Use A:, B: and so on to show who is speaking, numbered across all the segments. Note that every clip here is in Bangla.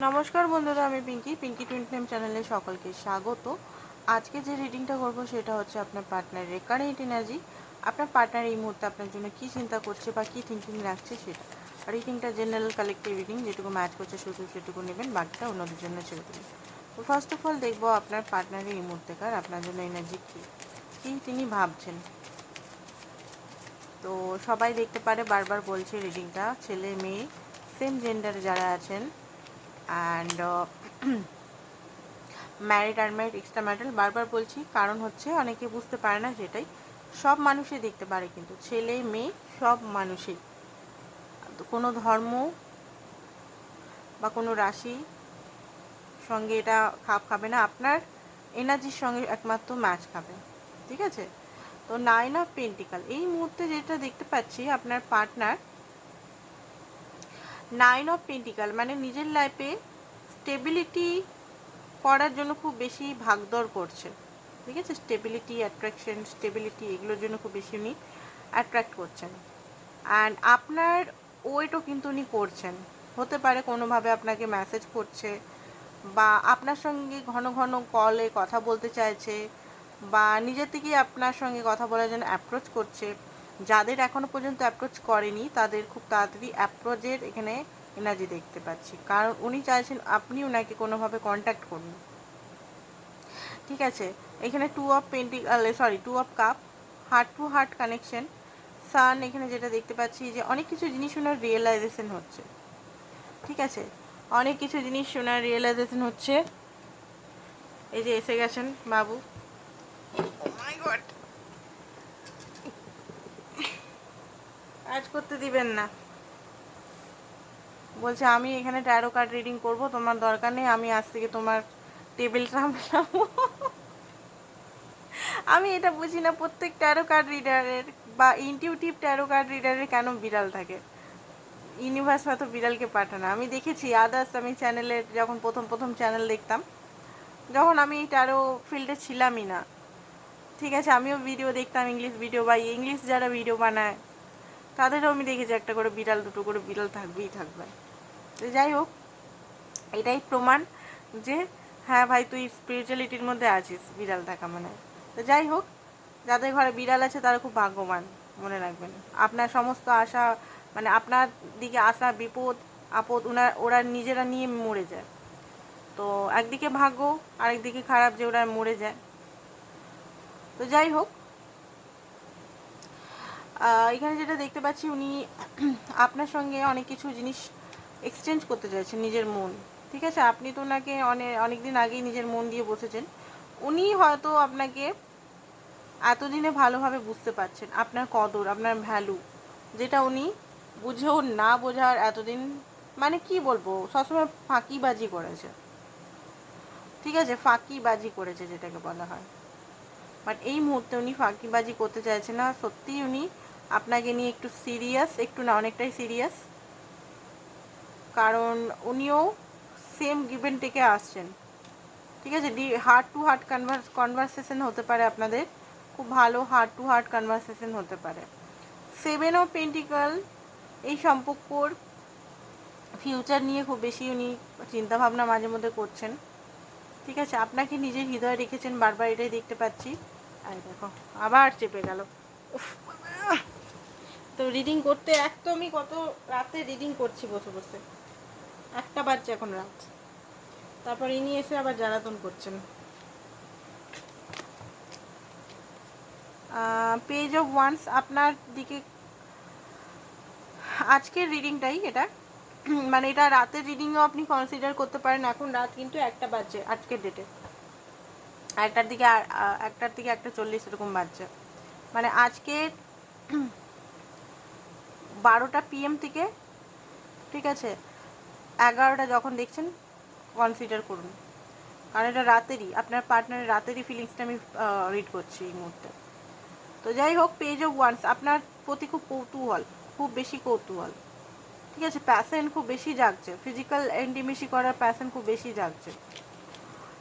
A: নমস্কার বন্ধুরা, আমি পিঙ্কি। পিঙ্কি টুইন্ট নেম চ্যানেলে সকলকে স্বাগত। আজকে যে রিডিংটা করব সেটা হচ্ছে আপনার পার্টনারের কারেন্ট এনার্জি আপনার পার্টনার এই মুহূর্তে আপনার জন্য কি চিন্তা করছে বা কি থিঙ্কিং রাখছে সেটা। রিডিংটা জেনারেল কালেক্টিভ রিডিং যেটুকু ম্যাচ করছে শুধু সেটুকু নেবেন, বাকিটা অন্যদের জন্য ছেড়ে দেবেন। তো ফার্স্ট অফ অল দেখব আপনার পার্টনারের এই মুহূর্তেকার আপনার জন্য এনার্জি কী? কী তিনি ভাবছেন? তো সবাই দেখতে পারে, বারবার বলছে রিডিংটা ছেলে মেয়ে সেম জেন্ডারে যারা আছেন and married unmarried extra marital বারবার বলছি, কারণ হচ্ছে অনেকে বুঝতে পারে না সেটাই সব মানুষই দেখতে পারে কিন্তু, ছেলে, মেয়ে, সব মানুষই। কোনো ধর্ম বা কোনো রাশি সঙ্গে এটা খাপ খাবে না, আপনার এনার্জির সঙ্গে একমাত্র ম্যাচ খাবে, ঠিক আছে? তো নাইন অফ পেন্টিকাল, এই মুহূর্তে যেটা দেখতে পাচ্ছি, আপনার পার্টনার নাইন অফ পেন্টিকাল মানে নিজের লাইফে স্টেবিলিটি করার জন্য খুব বেশি ভাগদৌড় করছে। ঠিক আছে? স্টেবিলিটি অ্যাট্রাকশন স্টেবিলিটি এগুলোর জন্য খুব বেশি উনি অ্যাট্রাক্ট করছেন। অ্যান্ড আপনার ওয়েটও কিন্তু উনি করছেন। হতে পারে কোনোভাবে আপনাকে মেসেজ করছে বা আপনার সঙ্গে ঘন ঘন কলে কথা বলতে চাইছে বা নিজের থেকেই আপনার সঙ্গে কথা বলার জন্য অ্যাপ্রোচ করছে। যাদের এখনও পর্যন্ত অ্যাপ্রোচ করেনি, তাদের খুব তাড়াতাড়ি অ্যাপ্রোচের এখানে এনার্জি দেখতে পাচ্ছি। কারণ উনি চাইছেন আপনি ওনাকে কোনোভাবে কন্ট্যাক্ট করুন। ঠিক আছে? এখানে two of painting sorry two of cup heart to heart connection sun এখানে যেটা দেখতে পাচ্ছি যে অনেক কিছু জিনিস ওনার রিয়েলাইজেশন হচ্ছে। ঠিক আছে? অনেক কিছু জিনিস ওনার রিয়েলাইজেশন হচ্ছে। এই যে এসে গেছেন বাবু। মাই গড কাজ করতে দিবেন না। বলছে, আমি এখানে ট্যারো কার্ড রিডিং করব, তোমার দরকার নেই, আমি আজ থেকে তোমার টেবিল সামলাবো। আমি এটা বুঝি না, প্রত্যেক ট্যারো কার্ড রিডারের বা ইনটিউটিভ ট্যারো কার্ড রিডারের কেন বিড়াল থাকে? ইউনিভার্স হয়তো বিড়ালকে পাঠানো। আমি দেখেছি আদার্স আমি চ্যানেলের যখন প্রথম প্রথম চ্যানেল দেখতাম, যখন আমি ট্যারো ফিল্ডে ছিলামই না। ঠিক আছে, আমিও ভিডিও দেখতাম ইংলিশ ভিডিও বা ইংলিশ যারা ভিডিও বানায় তাদেরও আমি দেখেছি একটা করে বিড়াল, দুটো করে বিড়াল থাকবেই থাকবে। তো যাই হোক, এটাই প্রমাণ যে হ্যাঁ ভাই, তুই স্পিরিচুয়ালিটির মধ্যে আছিস বিড়াল থাকা মানে। তো যাই হোক, যাদের ঘরে বিড়াল আছে তারা খুব ভাগ্যবান, মনে রাখবেন। আপনার সমস্ত আশা মানে আপনার দিকে আসা বিপদ, আপদ ওনার ওরা নিজেরা নিয়ে মরে যায়। তো একদিকে ভাগ্য, আরেকদিকে খারাপ যে ওরা মরে যায়। তো যাই হোক এখানে যেটা দেখতে পাচ্ছি, উনি আপনার সঙ্গে অনেক কিছু জিনিস এক্সচেঞ্জ করতে চাইছেন নিজের মন। ঠিক আছে? আপনি তো ওনাকে অনেক দিন আগেই নিজের মন দিয়ে বসেছেন। উনি হয়তো আপনাকে এতদিনে ভালোভাবে বুঝতে পারছেন আপনার কদর, আপনার ভ্যালু যেটা উনি বুঝেও না বোঝার এতদিন মানে কি বলব, সবসময় ফাঁকিবাজি করেছে। ঠিক আছে? ফাঁকিবাজি করেছে যেটাকে বলা হয়। বাট এই মুহূর্তে উনি ফাঁকিবাজি করতে চাইছে না, সত্যিই উনি আপনাকে নিয়ে একটু সিরিয়াস একটু না অনেকটাই সিরিয়াস কারণ উনিও সেম গিভেন টেকে আসছেন। ঠিক আছে? The heart to heart converse conversation হতে পারে আপনাদের। খুব ভালো হার্ট টু হার্ট কনভারসেশন হতে পারে। সেভেন অফ পেন্টিকাল এই সম্পর্কর ফিউচার নিয়ে খুব বেশি উনি চিন্তাভাবনা মাঝে মধ্যে করছেন। ঠিক আছে? আপনাকে নিজের হৃদয়ে রেখেছেন, বারবার এটাই দেখতে পাচ্ছি। আর দেখো, আবার চেপে গেল। তো রিডিং করতে একদমই কত রাতে রিডিং করছি বসে বসে। একটা বাজছে এখন রাত। তারপর ইনি এসে আবার জ্বালাতন করছেন। পেজ অফ ওয়ান্স আপনার দিকে আজকের রিডিংটাই এটা। মানে এটা রাতের রিডিংও আপনি কনসিডার করতে পারেন। এখন রাত কিন্তু একটা বাজছে আজকের ডেটে একটার দিকে একটার দিকে একটা চল্লিশ এরকম বাজছে। মানে আজকে বারোটা পিএম থেকে, ঠিক আছে, এগারোটা যখন দেখছেন কনসিডার করুন। কারণ এটা রাতেরই, আপনার পার্টনারের রাতেরই ফিলিংসটা আমি রিড করছি এই মুহূর্তে। তো যাই হোক পেজ অফ ওয়ান্স আপনার প্রতি খুব কৌতূহল, খুব বেশি কৌতূহল। ঠিক আছে প্যাশন খুব বেশি জাগছে ফিজিক্যাল এন্টিমেসি করার প্যাশন খুব বেশি জাগছে।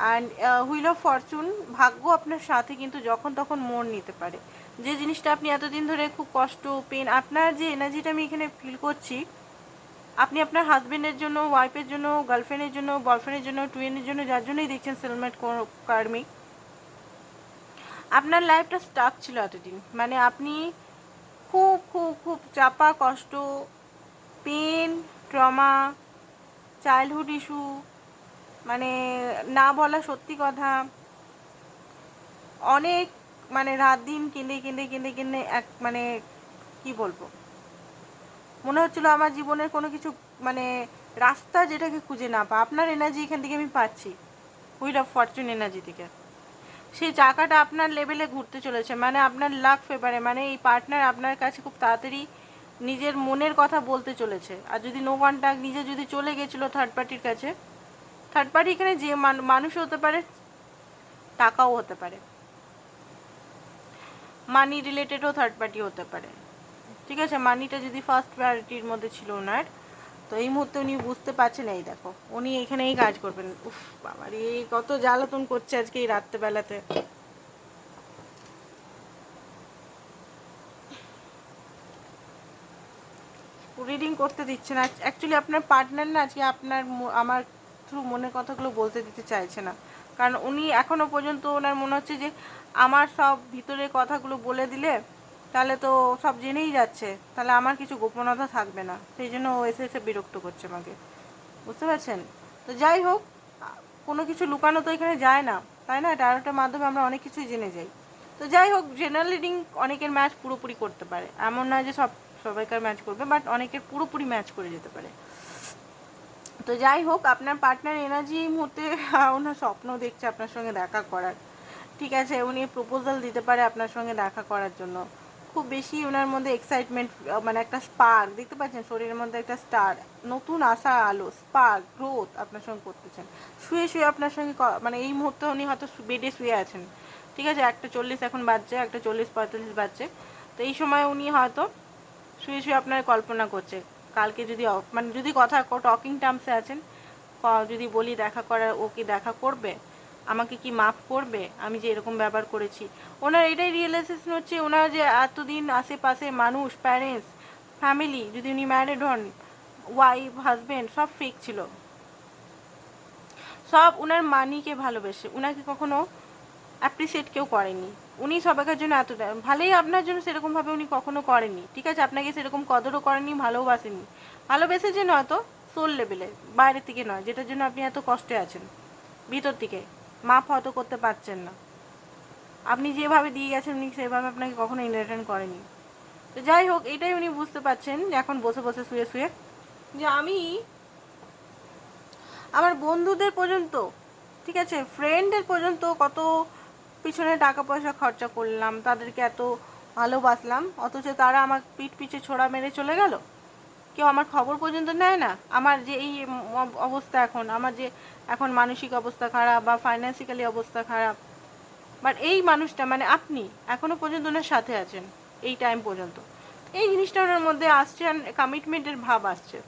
A: অ্যান্ড হুইল অফ ফরচুন ভাগ্য আপনার সাথে কিন্তু যখন তখন মোড় নিতে পারে। যে জিনিসটা আপনি এতদিন ধরে খুব কষ্ট পেন আপনার যে এনার্জিটা আমি এখানে ফিল করছি, আপনি আপনার হাজবেন্ডের জন্য ওয়াইফের জন্য গার্লফ্রেন্ডের জন্য বয়ফ্রেন্ডের জন্য টুয়েনের জন্য, যার জন্যই দেখছেন সেলমেট কার্মিক আপনার লাইফটা স্টাক ছিল এতদিন। মানে আপনি খুব খুব খুব চাপা, কষ্ট পেন ট্রমা চাইল্ডহুড ইস্যু মানে না বলা সত্যি কথা, অনেক মানে রাত দিন কিনে কিনে কিনে কিনে এক মানে কি বলব? মনে হচ্ছিল আমার জীবনের কোনো কিছু মানে রাস্তা যেটাকে খুঁজে না পা আপনার এনার্জি এখান থেকে আমি পাচ্ছি। হুইল অফ ফরচুন এনার্জি থেকে। সেই চাকাটা আপনার লেভেলে ঘুরতে চলেছে। মানে আপনার লাক ফেভারে মানে এই পার্টনার আপনার কাছে খুব তাড়াতাড়ি নিজের মনের কথা বলতে চলেছে। আর যদি নো কন্ট্যাক্ট নিজে যদি চলে গেছিল থার্ড পার্টির কাছে থার্ড পার্টি এখানে যে মানুষ হতে পারে, টাকাও হতে পারে। মানি রিলেটেডও থার্ড পার্টি হতে পারে। ঠিক আছে? মানিটা যদি ফার্স্ট প্রায়োরিটির মধ্যে ছিল ওনার, তো এই মুহূর্তে উনি বুঝতে পারছেন, এই দেখো, উনি এখানেই কাজ করবেন। উফ, বাবার, এই কত জ্বালাতন করছে আজকে এই রাত্রেবেলাতে। রিডিং করতে দিচ্ছে না। অ্যাকচুয়ালি আপনার পার্টনার না আজকে আপনার আমার থ্রু মনের কথাগুলো বলতে দিতে চাইছে না। কারণ উনি এখনও পর্যন্ত ওনার মনে হচ্ছে যে আমার সব ভিতরের কথাগুলো বলে দিলে তাহলে তো সব জেনেই যাচ্ছে। তাহলে আমার কিছু গোপনতা থাকবে না। সেই জন্য ও এসে এসে বিরক্ত করছে আমাকে। বুঝতে পারছেন? তো যাই হোক, কোনো কিছু লুকানো তো এখানে যায় না। তাই না? ট্যারোটের মাধ্যমে আমরা অনেক কিছুই জেনে যাই। তো যাই হোক জেনারেল রিডিং অনেকের ম্যাচ পুরোপুরি করতে পারে। এমন নয় যে সব, সবাইকার ম্যাচ করবে বাট অনেকের পুরোপুরি ম্যাচ করে যেতে পারে। তো যাই হোক, আপনার পার্টনার এনার্জি এই মুহূর্তে ওনার স্বপ্ন দেখছে আপনার সঙ্গে দেখা করার। ঠিক আছে, উনি প্রপোজাল দিতে পারে আপনার সঙ্গে দেখা করার জন্য। খুব বেশি ওনার মধ্যে এক্সাইটমেন্ট মানে একটা স্পার্ক দেখতে পাচ্ছেন? শরীরের মধ্যে একটা স্টার নতুন আশা, আলো স্পার্ক গ্রোথ আপনার সঙ্গে করতেছেন। শুয়ে শুয়ে আপনার সঙ্গে মানে এই মুহূর্তে উনি হয়তো বেডে শুয়ে আছেন। ঠিক আছে, একটা চল্লিশ এখন বাজছে, একটা চল্লিশ পঁয়তাল্লিশ বাজছে। তো এই সময় উনি হয়তো শুয়ে শুয়ে আপনার কল্পনা করছে। কালকে যদি মানে যদি কথা টকিং টার্মসে আছেন যদি বলি দেখা করার, ও কি দেখা করবে? আমাকে কি মাফ করবে? আমি যে এরকম ব্যবহার করেছি। ওনার এটাই রিয়েলাইজেশন হচ্ছে, ওনার যে এতদিন আশেপাশে মানুষ প্যারেন্টস ফ্যামিলি যদি উনি ম্যারিড হন ওয়াইফ হাজব্যান্ড সব ফেক ছিল। সব ওনার মানিকে ভালোবেসে। ওনাকে কখনো অ্যাপ্রিসিয়েট কেউ করেনি। উনি সবাইকার জন্য এতটা ভালোই আপনার জন্য সেরকমভাবে উনি কখনো করেনি। ঠিক আছে, আপনাকে সেরকম কদরও করেনি, ভালোবাসেনি। ভালোবেসেছেন হয়তো সোল লেভেলে বাইরের থেকে নয়, যেটার জন্য আপনি এত কষ্টে আছেন। ভিতর থেকে মাপ হয়তো করতে পারছেন না। আপনি যেভাবে দিয়ে গেছেন, উনি সেভাবে আপনাকে কখনো রিটার্ন করেনি। তো যাই হোক, এটাই উনি বুঝতে পারছেন এখন বসে বসে শুয়ে শুয়ে যে আমি আমার বন্ধুদের পর্যন্ত, ঠিক আছে ফ্রেন্ডের পর্যন্ত কত পিছনে টাকা পয়সা খরচা করলাম, তাদেরকে এত ভালোবাসলাম, অথচ তারা আমার পিঠ পিছে ছোড়া মেরে চলে গেল। কেউ আমার খবর পর্যন্ত নেয় না। আমার যে এই অবস্থা এখন, আমার যে এখন মানসিক অবস্থা খারাপ বা ফাইন্যান্সিক্যালি অবস্থা খারাপ। বাট এই মানুষটা মানে আপনি, এখনও পর্যন্ত ওনার সাথে আছেন, এই টাইম পর্যন্ত। এই জিনিসটা ওনার মধ্যে আসছে কমিটমেন্টের ভাব আসছে।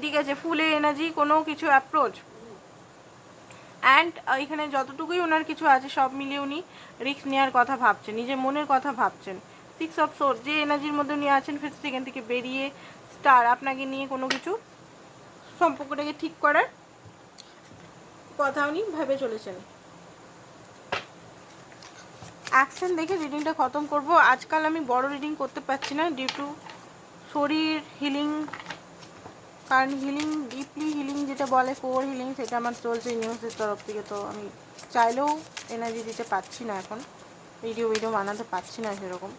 A: ঠিক আছে ফুলে এনার্জি কোনো কিছু অ্যাপ্রোচ অ্যান্ড এখানে যতটুকুই ওনার কিছু আছে, সব মিলিয়ে উনি রিস্ক নেওয়ার কথা ভাবছেন, নিজের মনের কথা ভাবছেন। সিক্স অফ সোর যে এনার্জির মধ্যে উনি আছেন ফের সেখান থেকে বেরিয়ে স্টার আপনাকে নিয়ে কোনো কিছু সম্পর্কটাকে ঠিক করার কথা উনি ভেবে চলেছেন। অ্যাকশন দেখে রিডিংটা খতম করব। আজকাল আমি বড় রিডিং করতে পারছি না ডিউ টু শরীর হিলিং কারণ হিলিং ডিপলি হিলিং যেটা বলে কোর হিলিং সেটা আমার চলছে নিউজের তরফ থেকে, তো আমি চাইলেও এনার্জি দিতে পারছি না এখন। ভিডিও ভিডিও বানাতে পারছি না সেরকম।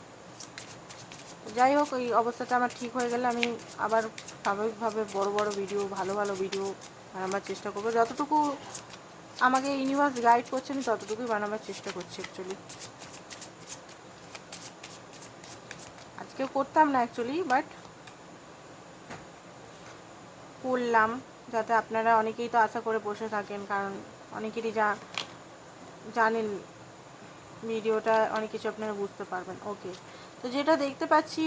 A: যাই হোক, এই অবস্থাটা আমার ঠিক হয়ে গেলে আমি আবার স্বাভাবিকভাবে বড় বড় ভিডিও ভালো ভালো ভিডিও বানাবার চেষ্টা করব। যতটুকু আমাকে ইউনিভার্স গাইড করছে, আমি ততটুকুই বানাবার চেষ্টা করছি অ্যাকচুয়ালি আজকেও করতাম না অ্যাকচুয়ালি বাট করলাম, যাতে আপনারা অনেকেই তো আশা করে বসে থাকেন, কারণ অনেকেরই যা জানেন ভিডিওটা, অনেক কিছু আপনারা বুঝতে পারবেন। ওকে তো যেটা দেখতে পাচ্ছি,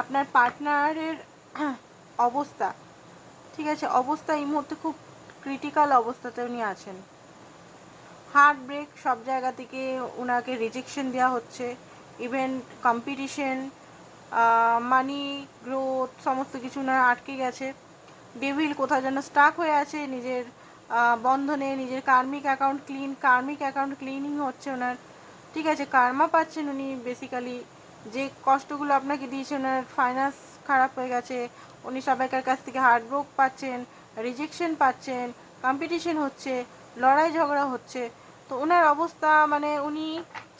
A: আপনার পার্টনারের অবস্থা, ঠিক আছে? অবস্থা এই মুহূর্তে খুব ক্রিটিক্যাল অবস্থাতে উনি আছেন। হার্ট ব্রেক সব জায়গা থেকে ওনাকে রিজেকশন দেওয়া হচ্ছে। ইভেন কম্পিটিশন মানি গ্রোথ সমস্ত কিছু ওনার আটকে গেছে। ডেভিল কোথাও যেন স্টাক হয়ে আছে, নিজের বন্ধনে, নিজের karmic account clean karmic account cleaning হচ্ছে ওনার। ঠিক আছে কার্মা পাচ্ছেন উনি বেসিক্যালি যে কষ্টগুলো আপনাকে দিয়েছে ওনার ফাইন্যান্স খারাপ হয়ে গেছে, উনি সবাইকার কাছ থেকে হার্ডব্রোক পাচ্ছেন রিজেকশন পাচ্ছেন কম্পিটিশন হচ্ছে, লড়াই ঝগড়া হচ্ছে। তো ওনার অবস্থা মানে উনি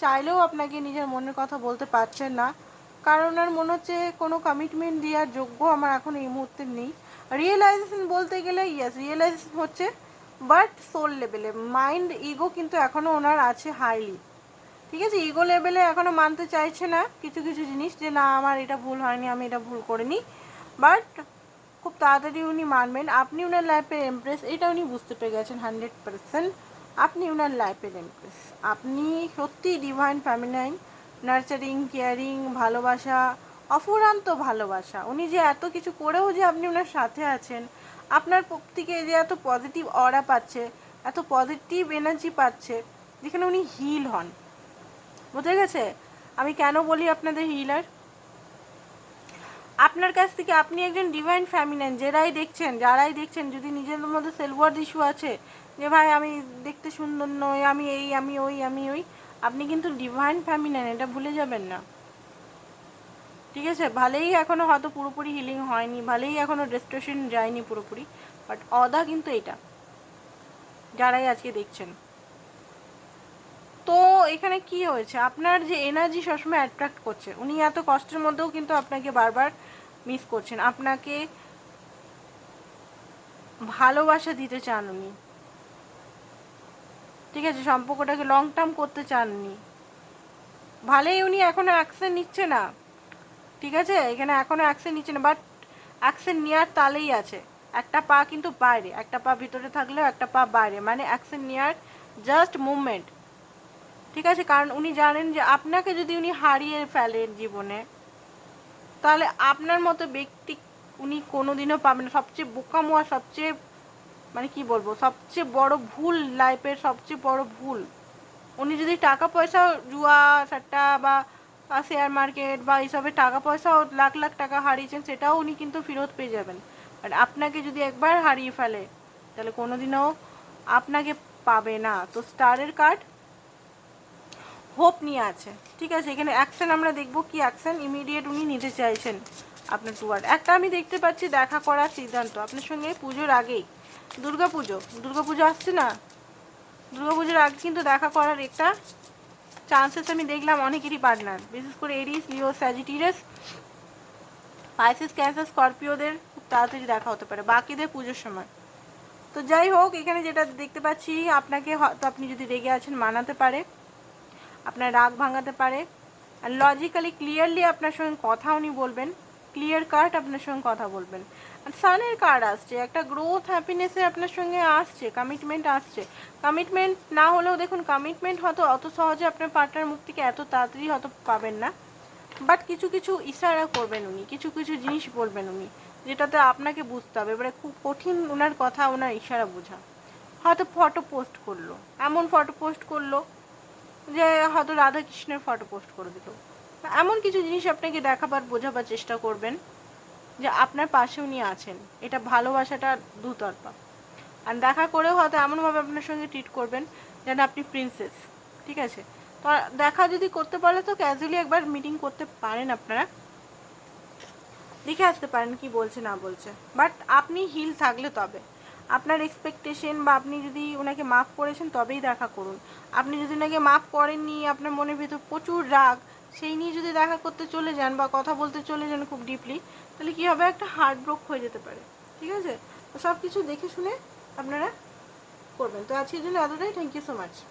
A: চাইলেও আপনাকে নিজের মনের কথা বলতে পারছেন না। কারণ ওনার মনে হচ্ছে কোনো কমিটমেন্ট দেওয়ার যোগ্য আমার এখন এই মুহূর্তে নেই। রিয়েলাইজেশন বলতে গেলে ইয়েস রিয়েলাইজেশন হচ্ছে বাট সোল লেভেলে মাইন্ড ইগো কিন্তু এখনও ওনার আছে হাইলি ঠিক আছে? ইগো লেভেলে এখনও মানতে চাইছে না কিছু কিছু জিনিস যে, না, আমার এটা ভুল হয়নি, আমি এটা ভুল করিনি। বাট খুব তাড়াতাড়ি উনি মানবেন। আপনি ওনার লাইফের এমপ্রেস এটা উনি বুঝতে পেরে গেছেন হান্ড্রেড পার্সেন্ট আপনি ওনার লাইফের এমপ্রেস আপনি সত্যি ডিভাইন ফ্যামিনাইন নার্চারিং কেয়ারিং ভালোবাসা অফুরান্ত ভালোবাসা। উনি যে এত কিছু করেও যে আপনি ওনার সাথে আছেন, আপনার থেকে যে এত পজিটিভ অরা পাচ্ছে, এত পজিটিভ এনার্জি পাচ্ছে, যেখানে উনি হিল হন। বুঝে গেছে? আমি কেন বলি আপনাদের হিলার আপনার কাছ থেকে আপনি একজন ডিভাইন ফ্যামিনেন যারাই দেখছেন যারাই দেখছেন, যদি নিজেদের মধ্যে সেলওয়ার্ড ইস্যু আছে, যে ভাই আমি দেখতে সুন্দর নই, আমি এই, আমি ওই আমি ওই, আপনি কিন্তু ডিভাইন ফ্যামিনেন এটা ভুলে যাবেন না। ঠিক আছে? ভালেই এখনও হয়তো পুরোপুরি হিলিং হয়নি, ভালেই এখনও রেস্টোরেশন যায়নি পুরোপুরি বাট অদা কিন্তু এটা, যারাই আজকে দেখছেন। তো এখানে কি হয়েছে? আপনার যে এনার্জি সবসময় অ্যাট্রাক্ট করছে, উনি এত কষ্টের মধ্যেও কিন্তু আপনাকে বারবার মিস করছেন। আপনাকে ভালোবাসা দিতে চান উনি। ঠিক আছে? সম্পর্কটাকে লং টার্ম করতে চাননি। ভালেই উনি এখনও অ্যাকশন নিচ্ছে না। ঠিক আছে? এখানে এখনও অ্যাকশন নিচ্ছে না বাট অ্যাকশন নেওয়ার তালেই আছে। একটা পা কিন্তু বাইরে, একটা পা ভিতরে থাকলেও একটা পা বাইরে মানে অ্যাকশন নেওয়ার জাস্ট মুভমেন্ট ঠিক আছে? কারণ উনি জানেন যে আপনাকে যদি উনি হারিয়ে ফেলেন জীবনে, তাহলে আপনার মতো ব্যক্তি উনি কোনোদিনও পাবেন সবচেয়ে বোকামো আর সবচেয়ে মানে কি বলব, সবচেয়ে বড় ভুল লাইফের সবচেয়ে বড় ভুল। উনি যদি টাকা পয়সা জুয়া সাট্টা বা শেয়ার মার্কেট বা এইসবে টাকা পয়সাও লাখ লাখ টাকা হারিয়েছেন, সেটাও উনি কিন্তু ফেরত পেয়ে যাবেন। আর আপনাকে যদি একবার হারিয়ে ফেলে, তাহলে কোনোদিনও আপনাকে পাবে না। তো স্টারের কার্ড হোপ নিয়ে আছে। ঠিক আছে, এখানে অ্যাকশন আমরা দেখব কি অ্যাকশন ইমিডিয়েট উনি নিতে চাইছেন আপনার টুয়ার্ড একটা আমি দেখতে পাচ্ছি দেখা করার সিদ্ধান্ত। আপনার সঙ্গে পুজোর আগেই। দুর্গা পুজো দুর্গা পুজো আসছে না? দুর্গা পুজোর আগে কিন্তু দেখা করার একটা চান্সেস আমি দেখলাম অনেকেরই পার্টনার বিশেষ করে এরিস লিও স্যাজিটিরাস পাইসিস ক্যান্সার স্করপিওদের খুব তাড়াতাড়ি দেখা হতে পারে, বাকিদের পুজোর সময়। তো যাই হোক, এখানে যেটা দেখতে পাচ্ছি, আপনাকে হয়তো আপনি যদি রেগে আছেন, মানাতে পারে, আপনার রাগ ভাঙাতে পারে আর লজিক্যালি ক্লিয়ারলি আপনার সঙ্গে কথা উনি বলবেন ক্লিয়ার কাট আপনার সঙ্গে কথা বলবেন। সানের কার্ড আসছে, একটা গ্রোথ হ্যাপিনেসে আপনার সঙ্গে আসছে কমিটমেন্ট আসছে। কমিটমেন্ট না হলেও দেখুন কমিটমেন্ট হয়তো অত সহজে আপনার পার্টনার মুখ থেকে এত তাড়াতাড়ি হয়তো পাবেন না। বাট কিছু কিছু ইশারা করবেন উনি, কিছু কিছু জিনিস বলবেন উনি, যেটাতে আপনাকে বুঝতে হবে। এবারে খুব কঠিন ওনার কথা ওনার ইশারা বোঝা। হয়তো ফটো পোস্ট করল, এমন ফটো পোস্ট করল যে হয়তো রাধাকৃষ্ণের ফটো পোস্ট করে দিল। এমন কিছু জিনিস আপনাকে দেখাবার, বোঝাবার চেষ্টা করবেন। যে আপনার পাশে উনি আছেন। এটা ভালোবাসাটা দুতরফা। আর দেখা করেও হয়তো এমনভাবে আপনার সঙ্গে ট্রিট করবেন যেন আপনি প্রিন্সেস ঠিক আছে? তো দেখা যদি করতে পারলে তো ক্যাজুয়ালি একবার মিটিং করতে পারেন আপনারা। দেখে আসতে পারেন কি বলছে, না বলছে। বাট আপনি হিল থাকলে তবে। আপনার এক্সপেকটেশন বা আপনি যদি ওনাকে মাফ করেছেন তবেই দেখা করুন। আপনি যদি ওনাকে মাফ করেননি, আপনার মনের ভিতর প্রচুর রাগ, সেই নিয়ে যদি দেখা করতে চলে যান বা কথা বলতে চলে যান খুব ডিপলি তাহলে কী হবে? একটা হার্ট ব্রোক হয়ে যেতে পারে। ঠিক আছে? সব কিছু দেখে শুনে আপনারা করবেন। তো আজকের জন্য এতটাই। Thank you so much